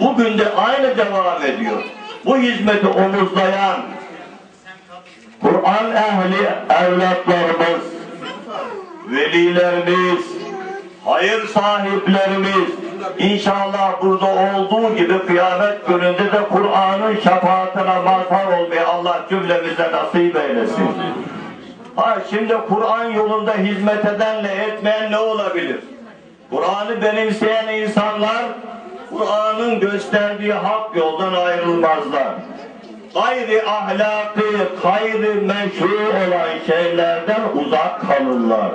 Bugün de aynı devam ediyor. Bu hizmeti omuzlayan Kur'an ehli evlatlarımız, velilerimiz, hayır sahiplerimiz inşallah burada olduğu gibi kıyamet gününde de Kur'an'ın şefaatine mazhar olmayı Allah cümlemize nasip eylesin. Ha şimdi Kur'an yolunda hizmet edenle etmeyen ne olabilir? Kur'an'ı benimseyen insanlar Kur'an'ın gösterdiği hak yoldan ayrılmazlar. Gayri ahlakı, gayri meşru olan şeylerden uzak kalırlar.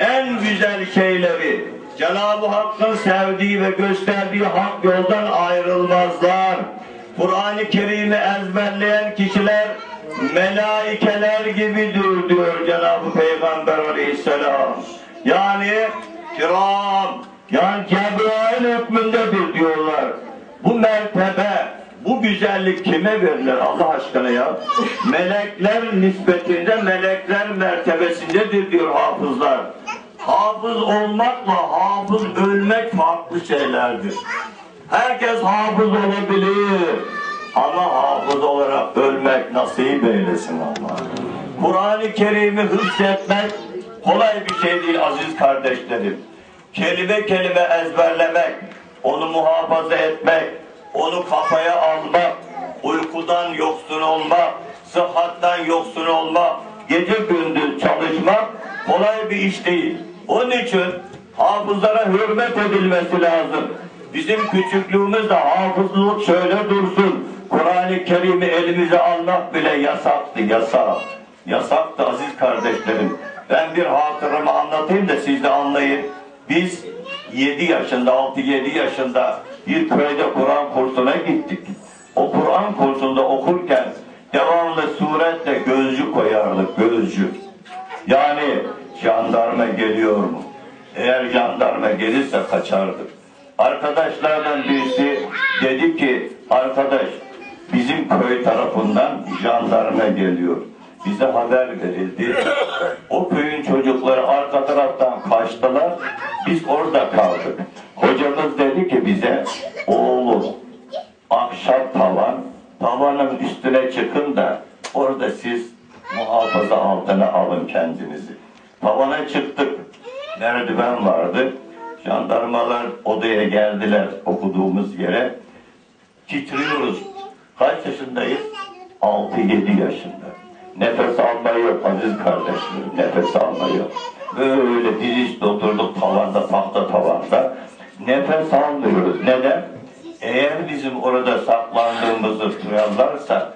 En güzel şeyleri Cenab-ı Hakk'ın sevdiği ve gösterdiği hak yoldan ayrılmazlar. Kur'an-ı Kerim'i ezberleyen kişiler melaikeler gibidir diyor Cenab-ı Peygamber aleyhisselam. Yani kiram, yani Cebrail hükmündedir diyorlar. Bu mertebe, bu güzellik kime verilir Allah aşkına ya? Melekler nispetinde, melekler mertebesindedir diyor hafızlar. Hafız olmakla hafız ölmek farklı şeylerdir. Herkes hafız olabilir. Ama hafız olarak ölmek nasip eylesin Allah. Kur'an-ı Kerim'i hıfzetmek kolay bir şey değil aziz kardeşlerim. Kelime kelime ezberlemek, onu muhafaza etmek, onu kafaya almak, uykudan yoksun olmak, sıhhattan yoksun olmak, gece gündüz çalışmak kolay bir iş değil. Onun için hafızlara hürmet edilmesi lazım. Bizim küçüklüğümüzde hafızlık şöyle dursun. Kur'an-ı Kerim'i elimize almak bile yasaktı, yasak. Yasaktı aziz kardeşlerim. Ben bir hatıramı anlatayım da siz de anlayın. Biz 7 yaşında, 6-7 yaşında bir köyde Kur'an kursuna gittik. O Kur'an kursunda okurken devamlı suretle gözcü koyardık, gözcü. Yani jandarma geliyor mu? Eğer jandarma gelirse kaçardık. Arkadaşlardan birisi dedi ki, arkadaş bizim köy tarafından jandarma geliyor. Bize haber verildi. O köyün çocukları arka taraftan kaçtılar. Biz orada kaldık. Hocamız dedi ki bize, oğlum ahşap tavan, tavanın üstüne çıkın da orada siz muhafaza altına alın kendinizi. Tavana çıktık. Merdiven vardı. Jandarmalar odaya geldiler okuduğumuz yere. Titriyoruz. Kaç yaşındayız? 6-7 yaşında. Nefes alma yok aziz kardeşlerim. Nefes alma yok. Böyle diziş oturduk tavanda, tahta tavanda. Nefes almıyoruz. Neden? Eğer bizim orada saklandığımızı duyarlarsa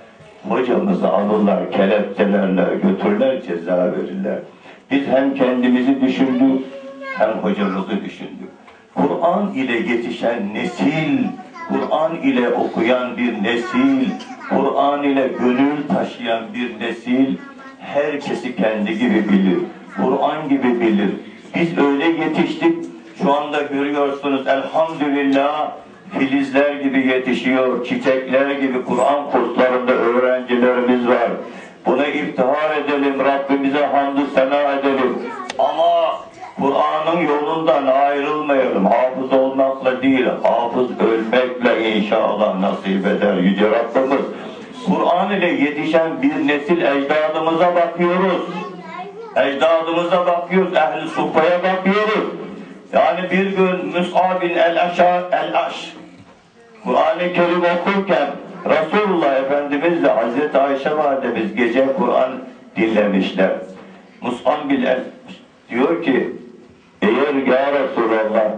hocamızı alırlar, kelepçelerle götürürler, ceza verirler. Biz hem kendimizi düşündük, hem hocamızı düşündük. Kur'an ile yetişen nesil, Kur'an ile okuyan bir nesil, Kur'an ile gönül taşıyan bir nesil, herkesi kendi gibi bilir. Kur'an gibi bilir. Biz öyle yetiştik. Şu anda görüyorsunuz elhamdülillah filizler gibi yetişiyor. Çiçekler gibi Kur'an kurslarında öğrencilerimiz var. Buna iftihar edelim. Rabbimize hamdü sena edelim. Ama Kur'an'ın yolundan ayrılmayalım. Hafız olmakla değil, hafız ölmekle inşallah nasip eder Yüce Rabbimiz. Kur'an ile yetişen bir nesil ecdadımıza bakıyoruz. Ecdadımıza bakıyoruz, ehli sufaya bakıyoruz. Yani bir gün Mus'ab bin el-Aşar el-Aş Kur'an-ı Kerim okurken Resulullah Efendimizle Hazreti Ayşe Validemiz gece Kur'an dinlemişler. Mus'ab bin el diyor ki eğer ya Resulallah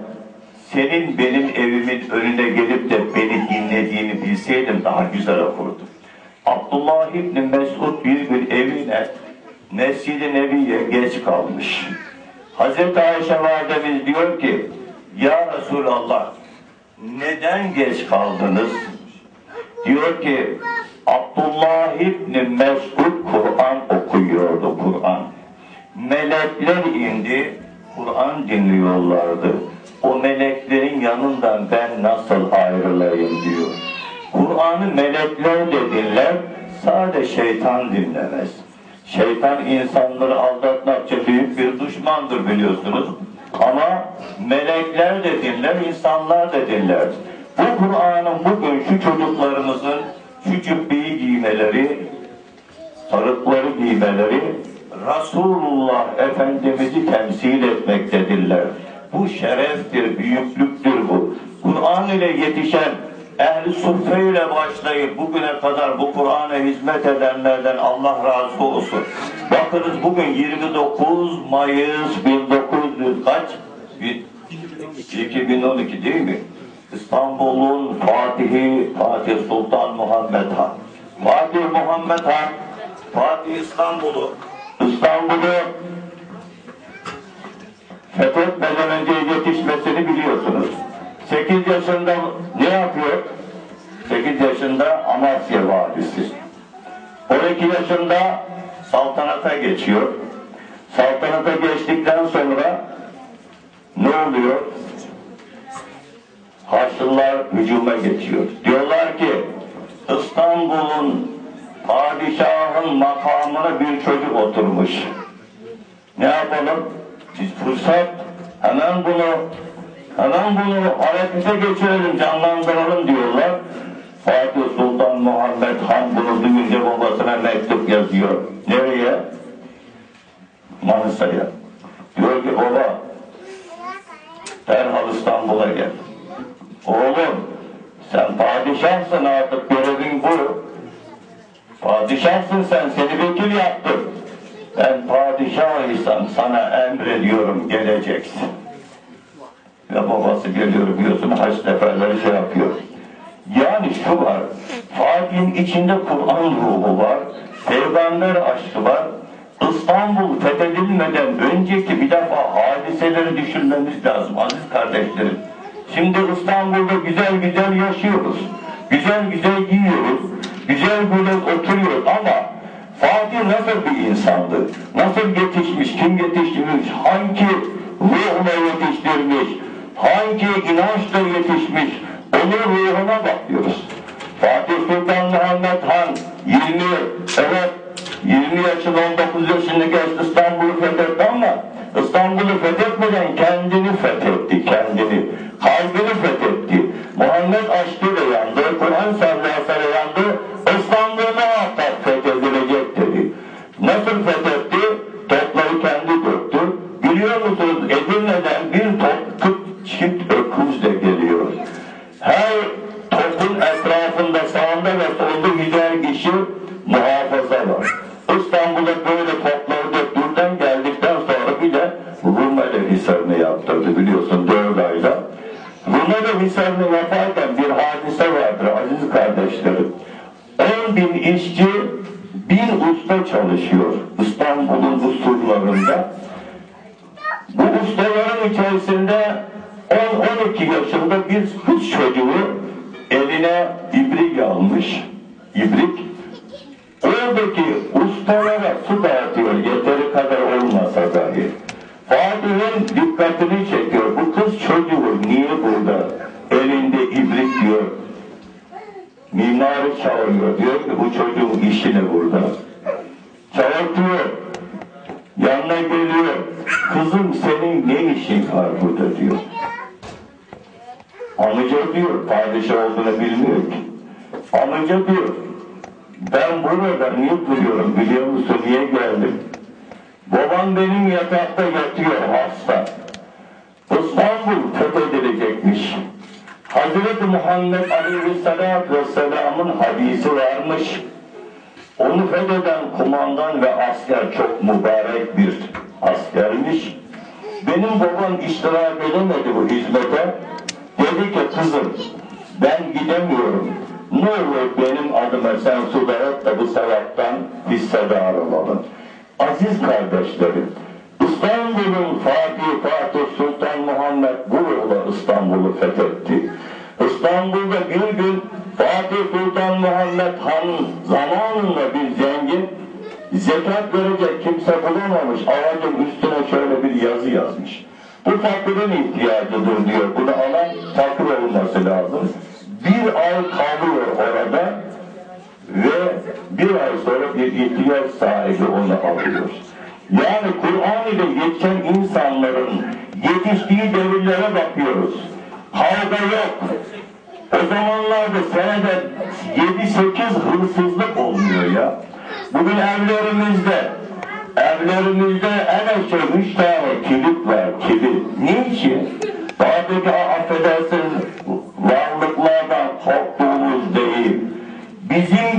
senin benim evimin önüne gelip de beni dinlediğini bilseydim daha güzel okurdum. Abdullah İbni Mesud bir gün evine Mescid-i Nebi'ye geç kalmış. Hazreti Ayşe validemiz diyor ki Ya Resulallah neden geç kaldınız? Diyor ki Abdullah İbni Mesud Kur'an okuyordu Kur'an. Melekler indi Kur'an dinliyorlardı. O meleklerin yanından ben nasıl ayrılayım diyor. Kur'an'ı melekler de dinler, sadece şeytan dinlemez. Şeytan insanları aldatmakça büyük bir düşmandır biliyorsunuz. Ama melekler de dinler, insanlar da dinler. Bu Kur'an'ın bugün şu çocuklarımızın şu cübbeyi giymeleri, sarıkları giymeleri Resulullah Efendimiz'i temsil etmektedirler. Bu şereftir, büyüklüktür bu. Kur'an ile yetişen ehl-i suffe ile başlayıp bugüne kadar bu Kur'an'a hizmet edenlerden Allah razı olsun. Bakınız bugün 29 Mayıs 1900 kaç? 2012 değil mi? İstanbul'un Fatihi Fatih Sultan Muhammed Han. Fatih Muhammed Han, Fatih İstanbul'u, İstanbul'u fethetmeden önce yetişmesini biliyorsunuz. 8 yaşında ne yapıyor? 8 yaşında Amasya valisi. 12 yaşında saltanata geçiyor. Saltanata geçtikten sonra ne oluyor? Haçlılar hücuma geçiyor. Diyorlar ki İstanbul'un padişahın makamına bir çocuk oturmuş. Ne yapalım? Biz fırsat hemen bunu hemen bunu harekete geçirelim, canlandıralım diyorlar. Fatih Sultan Muhammed Han bunu duyunca babasına mektup yazıyor. Nereye? Manisa'ya. Diyor ki baba derhal İstanbul'a gel. Oğlum sen padişahsın artık görevin bu. Padişahsın sen seni vekil yaptım. Ben padişah isem sana emrediyorum geleceksin. Ve babası geliyor biliyorsun haç seferleri şey yapıyor. Yani şu var, Fatih'in içinde Kur'an ruhu var, peygamber aşkı var. İstanbul fethedilmeden önceki bir defa hadiseleri düşünmemiz lazım aziz kardeşlerim. Şimdi İstanbul'da güzel güzel yaşıyoruz. Güzel güzel giyiyoruz. Güzel güzel oturuyoruz ama Fatih nasıl bir insandı? Nasıl yetişmiş? Kim yetiştirmiş? Hangi ruhla yetiştirmiş? Hangi inançla yetişmiş? Onun ruhuna bakıyoruz. Fatih Sultan Muhammed Han 20 evet 20 yaşında 19 yaşında geçti İstanbul'u fethetti ama İstanbul'u fethetmeden kendini fethetti kendini. Kalbini fethetti. Muhammed aşkıyla yandı. Kur'an sevdasıyla yandı. İstanbul muhakkak fethedilecek dedi. Nasıl fethetti? Muhafaza var. İstanbul'da böyle topları döktüğünden geldikten sonra bir de Rumeli Hisarı'nı yaptırdı biliyorsun dört ayda. Rumeli Hisarı'nı yaparken bir hadise vardır aziz kardeşlerim. 10 bin işçi bin usta çalışıyor İstanbul'un bu surlarında. Bu ustaların içerisinde 10-12 yaşında bir kız çocuğu eline ibrik almış. İbrik. Oradaki ustalara su dağıtıyor yeteri kadar olmasa dahi. Fatih'in dikkatini çekiyor. Bu kız çocuğu niye burada? Elinde ibrik diyor. Mimarı çağırıyor. Diyor ki bu çocuğun işi ne burada? Çağırtıyor. Yanına geliyor. Kızım senin ne işin var burada diyor. Amca diyor, padişah olduğunu bilmiyor ki. Amca diyor, ben burada niye duruyorum biliyor musun, niye geldim? Babam benim yatakta yatıyor hasta. İstanbul fethedilecekmiş. Hazreti Muhammed Aleyhisselatü Vesselam'ın hadisi varmış. Onu fetheden kumandan ve asker çok mübarek bir askermiş. Benim babam iştirak edemedi bu hizmete. Dedi ki kızım ben gidemiyorum. Ne olur benim adıma sen su dağıt da bu sevaptan hissedar olalım. Aziz kardeşlerim, İstanbul'un Fatih Fatih Sultan Muhammed bu yolla İstanbul'u fethetti. İstanbul'da bir gün Fatih Sultan Muhammed Han zamanında bir zengin zekat verecek kimse bulamamış. Ağacın üstüne şöyle bir yazı yazmış. Bu fakirin ihtiyacıdır diyor. Bunu alan fakir olması lazım. Bir ay kalıyor orada ve bir ay sonra bir ihtiyaç sahibi onu alıyor. Yani Kur'an ile yetişen insanların yetiştiği devirlere bakıyoruz. Kavga yok. O zamanlarda senede 7-8 hırsızlık olmuyor ya. Bugün evlerimizde evlerimizde en az 3 tane kilit var kilit. Niçin? Dağdaki affedersiniz Bizim